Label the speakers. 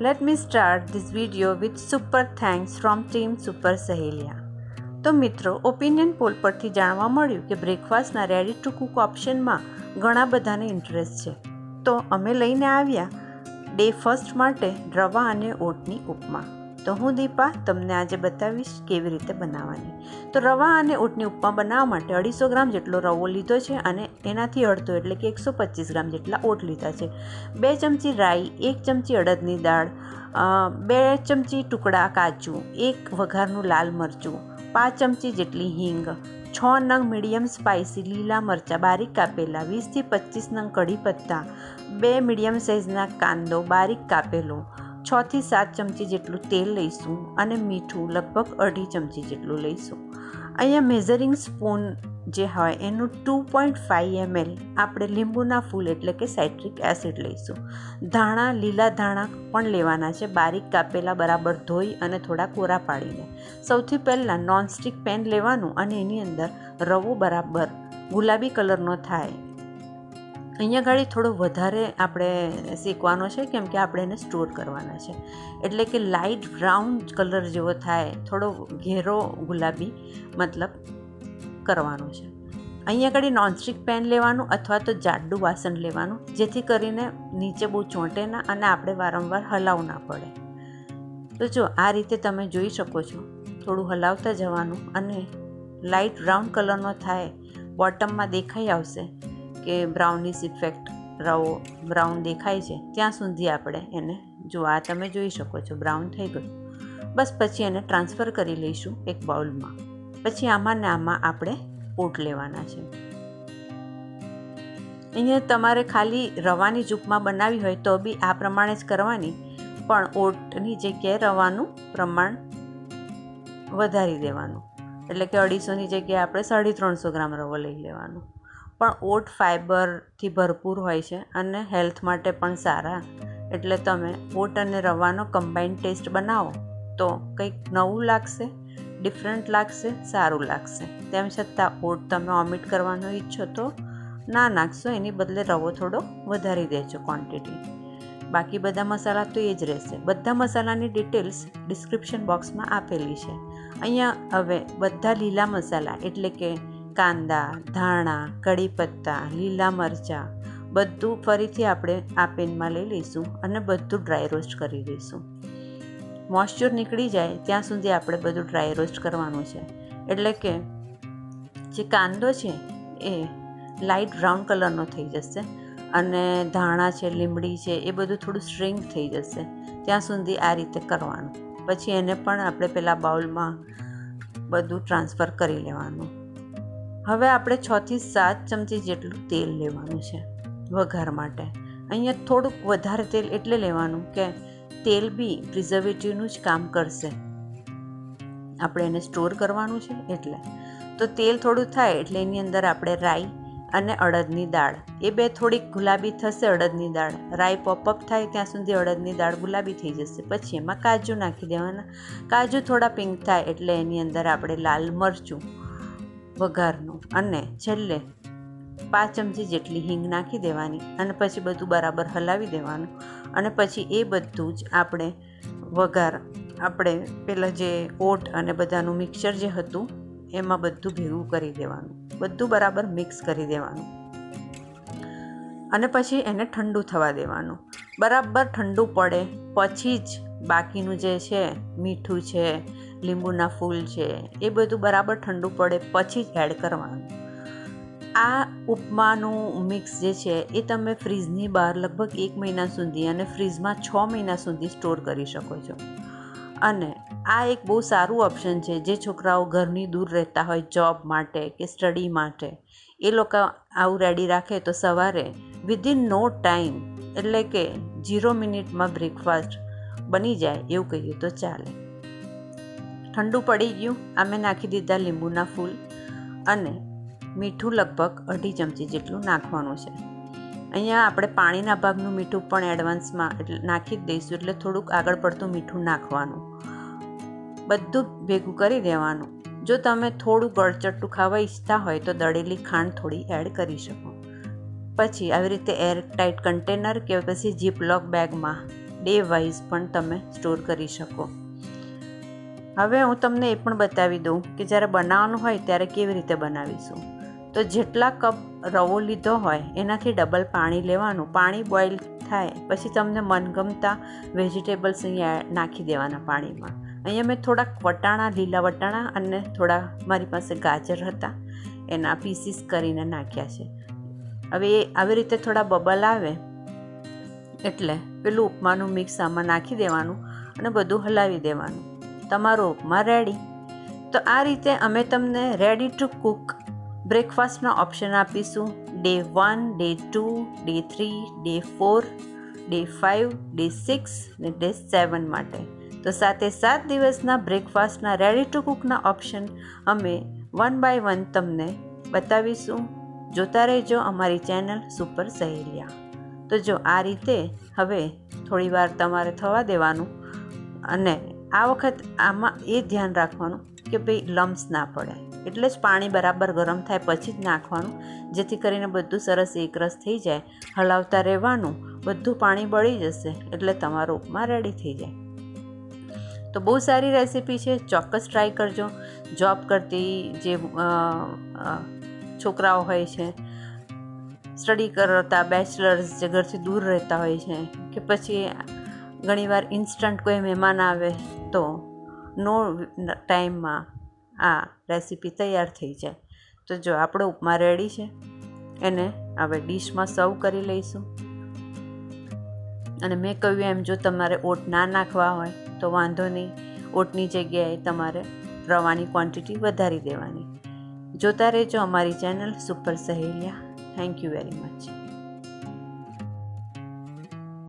Speaker 1: Let me start this video with super thanks from Team Super સહેલિયા તો મિત્રો opinion poll પરથી જાણવા મળ્યું કે બ્રેકફાસ્ટના રેડી ટુ કુક ઓપ્શનમાં ઘણા બધાને ઇન્ટરેસ્ટ છે. તો અમે લઈને આવ્યા. ડે ફર્સ્ટ માટે રવા અને ઓટની ઉપમા. તો હું દીપા તમને આજે બતાવીશ કેવી રીતે બનાવવાની. તો રવા અને ઊંટની ઉપમા બનાવવા માટે અઢીસો ગ્રામ જેટલો રવો લીધો છે અને એનાથી અડધો એટલે કે એકસો પચીસ ગ્રામ જેટલા ઓટ લીધા છે. બે ચમચી રાઈ, એક ચમચી અડદની દાળ બે ચમચી ટુકડા કાચું એક વઘારનું લાલ મરચું, પાંચ ચમચી જેટલી હિંગ, છ નંગ મીડિયમ સ્પાઇસી લીલા મરચાં, બારીક કાપેલા, વીસથી પચીસ નંગ કઢી પત્તા, બે મીડિયમ સાઇઝના કાંદો, બારીક કાપેલો છથી સાત ચમચી જેટલું તેલ લઈશું અને મીઠું લગભગ અઢી ચમચી જેટલું લઈશું. અહીંયા મેઝરિંગ સ્પૂન જે હોય એનું ટુ પોઈન્ટ ફાઇવ એમએલ આપણે લીંબુના ફૂલ એટલે કે સાઇટ્રિક એસિડ લઈશું. ધાણા, લીલા ધાણા પણ લેવાના છે. બારીક કાપેલા બરાબર ધોઈ અને થોડા કોરા પાડીને. સૌથી પહેલાં નોનસ્ટિક પેન લેવાનું અને એની અંદર રવો બરાબર ગુલાબી કલરનો થાય અહીંયા ગાડી થોડો વધારે આપણે શેકવાનો છે, કેમ કે આપણે એને સ્ટોર કરવાના છે. એટલે કે લાઇટ બ્રાઉન કલર જેવો થાય, થોડો ઘેરો ગુલાબી મતલબ કરવાનો છે. અહીંયા આગળ નોનસ્ટિક પેન લેવાનું અથવા તો જાડું વાસણ લેવાનું, જેથી કરીને નીચે બહુ ચોંટે ના અને આપણે વારંવાર હલાવવું ના પડે. તો જો, આ રીતે તમે જોઈ શકો છો, થોડું હલાવતા જવાનું અને લાઇટ બ્રાઉન કલરનો થાય, બોટમમાં દેખાઈ આવશે કે બ્રાઉનિશ ઇફેક્ટ રવો બ્રાઉન દેખાય છે, ત્યાં સુધી આપણે એને જો આ તમે જોઈ શકો છો, બ્રાઉન થઈ ગયું. બસ પછી એને ટ્રાન્સફર કરી લઈશું એક બાઉલમાં. પછી આમાં ને આમાં આપણે ઓટ લેવાના છે. અહીંયા તમારે ખાલી રવાની જ ઉપમા બનાવી હોય તો બી આ પ્રમાણે જ કરવાની, પણ ઓટની જગ્યાએ રવાનું પ્રમાણ વધારી દેવાનું. એટલે કે અઢીસોની જગ્યાએ આપણે સાડી ત્રણસો ગ્રામ રવો લઈ લેવાનો. પણ ઓટ ફાઈબરથી ભરપૂર હોય છે અને હેલ્થ માટે પણ સારા. એટલે તમે ઓટ અને રવાનો કમ્બાઈન ટેસ્ટ બનાવો તો કંઈક નવું લાગશે, ડિફરન્ટ લાગશે, સારું લાગશે. તેમ છતાં ઓટ તમે ઓમિટ કરવાનો ઈચ્છો તો ના નાખશો, એની બદલે રવો થોડો વધારી દેજો ક્વોન્ટિટી બાકી બધા મસાલા તો એ જ રહેશે. બધા મસાલાની ડિટેલ્સ ડિસ્ક્રિપ્શન બોક્સમાં આપેલી છે. અહીંયા હવે બધા લીલા મસાલા એટલે કે કાંદા, ધાણા કઢી પત્તા લીલા મરચાં, બધું ફરીથી આપણે આ પેનમાં લઈ લઈશું અને બધું ડ્રાય રોસ્ટ કરી દઈશું મોઇશ્ચર નીકળી જાય ત્યાં સુધી આપણે બધું ડ્રાય રોસ્ટ કરવાનું છે. એટલે કે જે કાંદો છે એ લાઇટ બ્રાઉન કલરનો થઈ જશે અને ધાણા છે, લીમડી છે એ બધું થોડું સ્ટ્રિંગ થઈ જશે ત્યાં સુધી આ રીતે કરવાનું. પછી એને પણ આપણે પેલા બાઉલમાં બધું ટ્રાન્સફર કરી લેવાનું. હવે આપણે છથી સાત ચમચી જેટલું તેલ લેવાનું છે વઘાર માટે. અહીંયા થોડુંક વધારે તેલ એટલે લેવાનું કે તેલ બી પ્રિઝર્વેટિવનું જ કામ કરશે. આપણે એને સ્ટોર કરવાનું છે એટલે. તો તેલ થોડું થાય એટલે એની અંદર આપણે રાઈ અને અડદની દાળ. એ બે થોડીક ગુલાબી થશે અડદની દાળ. રાઈ પોપઅપ થાય ત્યાં સુધી અડદની દાળ ગુલાબી થઈ જશે. પછી એમાં કાજુ નાખી દેવાના. કાજુ થોડા પિંક થાય એટલે એની અંદર આપણે લાલ મરચું વઘારનું અને છેલ્લે પાંચ ચમચી જેટલી હિંગ નાખી દેવાની અને પછી બધું બરાબર હલાવી દેવાનું અને પછી એ બધું જ આપણે વઘાર, આપણે પહેલાં જે ઓટ અને બધાનું મિક્સર જે હતું, એમાં બધું ભેગું કરી દેવાનું. બધું બરાબર મિક્સ કરી દેવાનું. અને પછી એને ઠંડુ થવા દેવાનું. બરાબર ઠંડુ પડે પછી જ બાકીનું જે છે, મીઠું છે લીંબુના ફૂલ છે, એ બધું બરાબર ઠંડુ પડે પછી જ એડ કરવાનું. આ ઉપમાનું મિક્સ જે છે, એ તમે ફ્રીજની બહાર લગભગ એક મહિના સુધી અને ફ્રીજમાં છ મહિના સુધી સ્ટોર કરી શકો છો. અને આ એક બહુ સારું ઓપ્શન છે, જે છોકરાઓ ઘરની દૂર રહેતા હોય જોબ માટે કે સ્ટડી માટે. એ લોકો આવું રેડી રાખે તો સવારે વિધિન નો ટાઈમ એટલે કે ઝીરો મિનિટમાં બ્રેકફાસ્ટ બની જાય એવું કહીએ તો ચાલે. ઠંડુ પડી ગયું. અમે નાખી દીધા લીંબુના ફૂલ અને મીઠું લગભગ અઢી ચમચી જેટલું નાખવાનું છે. અહીંયા આપણે પાણીના ભાગનું મીઠું પણ એડવાન્સમાં એટલે નાખી જ દઈશું, એટલે થોડુંક આગળ પડતું મીઠું નાખવાનું. બધું ભેગું કરી દેવાનું. જો તમે થોડું ગળચટ્ટું ખાવા ઈચ્છતા હોય તો દળેલી ખાંડ થોડી એડ કરી શકો. પછી આવી રીતે એર ટાઇટ કન્ટેનર કે પછી જીપલોક બેગમાં ડે વાઇઝ પણ તમે સ્ટોર કરી શકો. હવે હું તમને એ પણ બતાવી દઉં કે જ્યારે બનાવવાનું હોય ત્યારે કેવી રીતે બનાવીશું. તો જેટલા કપ રવો લીધો હોય એનાથી ડબલ પાણી લેવાનું. પાણી બોઇલ થાય પછી તમને મનગમતા વેજીટેબલ્સ અહીંયા નાખી દેવાના પાણીમાં. અહીંયા મેં થોડાક વટાણા, લીલા વટાણા અને થોડા મારી પાસે ગાજર હતા. એના પીસીસ કરીને નાખ્યા છે. હવે એ આવી રીતે થોડા બબલ આવે એટલે પેલું ઉપમાનું મિક્સ આમાં નાખી દેવાનું અને બધું હલાવી દેવાનું. તમારો ઉપમા રેડી તો આ રીતે અમે તમને રેડી ટુ કૂક બ્રેકફાસ્ટના ઓપ્શન આપીશું. Day one day two day three day four day five day six ને ડે સેવન માટે. તો સાથે સાત દિવસના બ્રેકફાસ્ટના રેડી ટુ કૂકના ઓપ્શન અમે વન બાય વન તમને બતાવીશું. જોતા રહેજો અમારી ચેનલ સુપર સહેલિયા તો જો આ રીતે હવે થોડીવાર તમારે થવા દેવાનું અને આ વખત આમાં એ ધ્યાન રાખવાનું કે ભાઈ લમ્સ ના પડે. એટલે જ પાણી બરાબર ગરમ થાય પછી જ નાખવાનું, જેથી કરીને બધું સરસ એકરસ થઈ જાય, હલાવતા રહેવાનું, બધું પાણી બળી જશે, એટલે તમારો ઉપમા રેડી થઈ જાય. તો બહુ સારી રેસીપી છે, ચોક્કસ ટ્રાય કરજો. જોબ કરતી જે છોકરાઓ હોય છે સ્ટડી કરતા બેચલર્સ જે ઘરથી દૂર રહેતા હોય છે, કે પછી ઘણીવાર ઇન્સ્ટન્ટ કોઈ મહેમાન આવે તો નો ટાઈમમાં આ રેસીપી તૈયાર થઈ જાય. તો જો આપણો ઉપમા રેડી છે, એને હવે ડીશમાં સર્વ કરી લઈશું. અને મેં કહ્યું એમ, જો તમારે ઓટ ના નાખવા હોય તો વાંધો નહીં. ઓટની જગ્યાએ તમારે રવાની ક્વોન્ટિટી વધારી દેવાની. જોતા રહેજો અમારી channel super Saheliya thank you very much